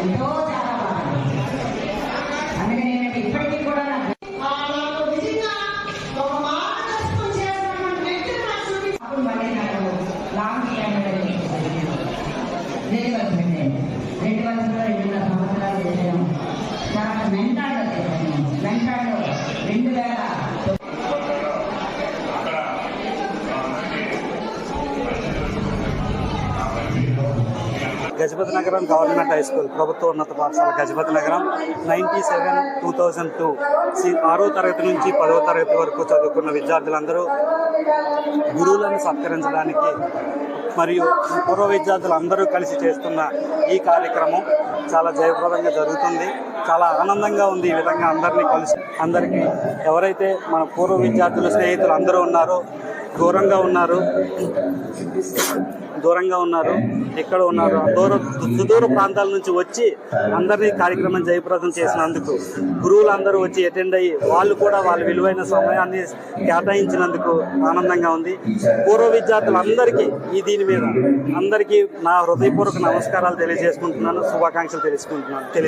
ఎంతో చాలా అందుకని ఏంటంటే ఇప్పటికీ కూడా నాకు లాంగ్ రెండు వందల రెండు గజపతి నగరం గవర్నమెంట్ హై స్కూల్ ప్రభుత్వ ఉన్నత పాఠశాల Gajapathi Nagaram ninety seven two thousand two. ఆరో తరగతి నుంచి పదో తరగతి వరకు చదువుకున్న విద్యార్థులందరూ గురువులను సత్కరించడానికి మరియు పూర్వ విద్యార్థులు అందరూ కలిసి చేస్తున్న ఈ కార్యక్రమం చాలా జయప్రదంగా జరుగుతుంది. చాలా ఆనందంగా ఉంది ఈ విధంగా అందరినీ కలిసి. అందరికీ ఎవరైతే మన పూర్వ విద్యార్థులు స్నేహితులు అందరూ ఉన్నారో దూరంగా ఉన్నారు దూరంగా ఉన్నారు ఇక్కడ ఉన్నారు? దూర సుదూర ప్రాంతాల నుంచి వచ్చి అందరినీ కార్యక్రమం జయప్రదం చేసినందుకు గురువులు అందరూ వచ్చి అటెండ్ అయ్యి వాళ్ళు కూడా వాళ్ళ విలువైన సమయాన్ని కేటాయించినందుకు ఆనందంగా ఉంది. పూర్వ విద్యార్థులందరికీ ఈ దీని మీద అందరికీ నా హృదయపూర్వక నమస్కారాలు తెలియజేసుకుంటున్నాను శుభాకాంక్షలు తెలుసుకుంటున్నాను